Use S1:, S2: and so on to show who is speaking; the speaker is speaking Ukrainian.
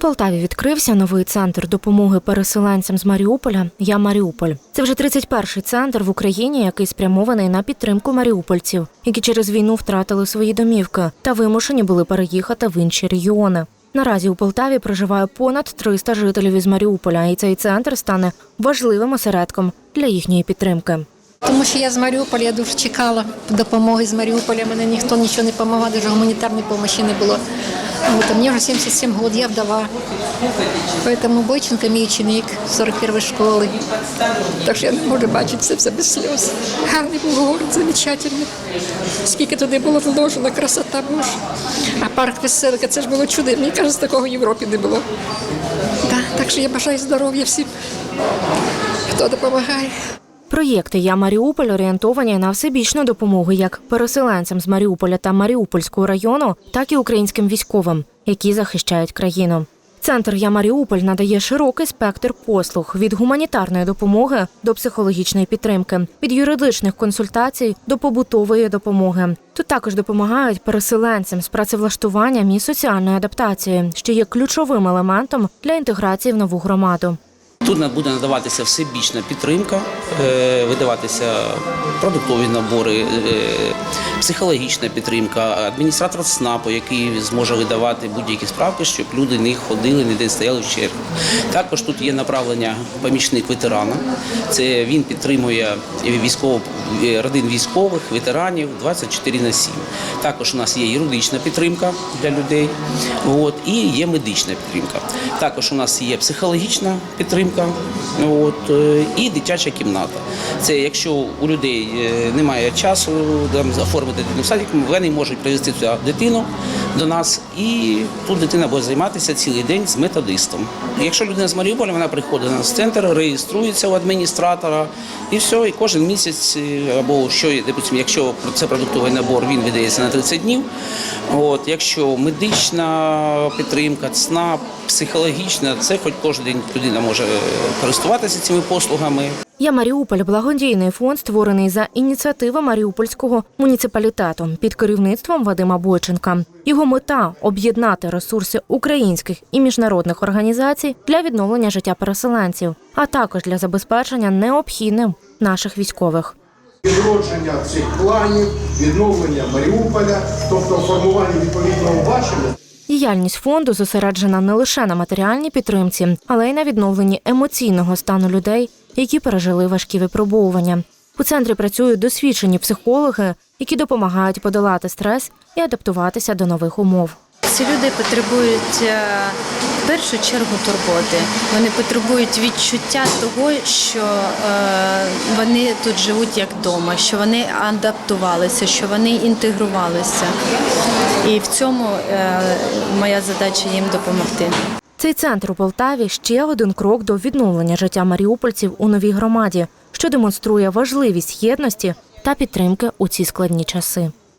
S1: Полтаві відкрився новий центр допомоги переселенцям з Маріуполя Я Маріуполь. Це вже 31-й центр в Україні, який спрямований на підтримку маріупольців, які через війну втратили свої домівки та вимушені були переїхати в інші регіони. Наразі у Полтаві проживає понад 300 жителів із Маріуполя, і цей центр стане важливим осередком для їхньої підтримки.
S2: Тому що я з Маріуполя, я дуже чекала допомоги з Маріуполя. Мене ніхто нічого не допомагав, навіть гуманітарної допомоги не було. От, мені вже 77 років, я вдова. Тому Бойченко мій ученик 41 школи. Так що я не можу бачити це все без сльоз. Гарний був город, замечательний. Скільки туди було вложено, красота Боже. А парк веселка, це ж було чудо. Мені кажуть, такого в Європі не було. Да, так що я бажаю здоров'я всім, хто допомагає.
S1: Проєкти Я Маріуполь орієнтовані на всебічну допомогу як переселенцям з Маріуполя та Маріупольського району, так і українським військовим, які захищають країну. Центр Я Маріуполь надає широкий спектр послуг від гуманітарної допомоги до психологічної підтримки, від юридичних консультацій до побутової допомоги. Тут також допомагають переселенцям з працевлаштуванням і соціальної адаптації, що є ключовим елементом для інтеграції в нову громаду.
S3: Тут буде надаватися всебічна підтримка, е, видаватися продуктові набори, е, психологічна підтримка, адміністратор СНАПу, який зможе видавати будь-які справки, щоб люди не ходили, ніде стояли в чергах. Також тут є направлення помічник ветерана. Це він підтримує військово родин військових, ветеранів 24 на 7. Також у нас є юридична підтримка для людей. От, і є медична підтримка. Також у нас є психологічна підтримка от, е, і дитяча кімната. Це якщо у людей е, немає часу там, оформити дитину в садик, вони можуть привезти сюди дитину до нас, і тут дитина буде займатися цілий день з методистом. Якщо людина з Маріуполя, вона приходить на нас в центр, реєструється у адміністратора, і все, і кожен місяць, е, або що, допустим, якщо це продуктовий набор, він видається на 30 днів. От, якщо медична підтримка, ЦНАП, психологічна, це хоч кожен день людина може користуватися цими послугами.
S1: Я Маріуполь благодійний фонд, створений за ініціативи Маріупольського муніципалітету під керівництвом Вадима Бойченка. Його мета об'єднати ресурси українських і міжнародних організацій для відновлення життя переселенців, а також для забезпечення необхідним наших військових.
S4: відродження цих планів, відновлення Маріуполя, тобто формування відповідного бачення.
S1: Діяльність фонду зосереджена не лише на матеріальній підтримці, але й на відновленні емоційного стану людей, які пережили важкі випробовування. У центрі працюють досвідчені психологи, які допомагають подолати стрес і адаптуватися до нових умов.
S5: Ці люди потребують е, в першу чергу турботи. Вони потребують відчуття того, що е, вони тут живуть як вдома, що вони адаптувалися, що вони інтегрувалися. І в цьому е, моя задача їм допомогти.
S1: Цей центр у Полтаві ще один крок до відновлення життя маріупольців у новій громаді, що демонструє важливість єдності та підтримки у ці складні часи.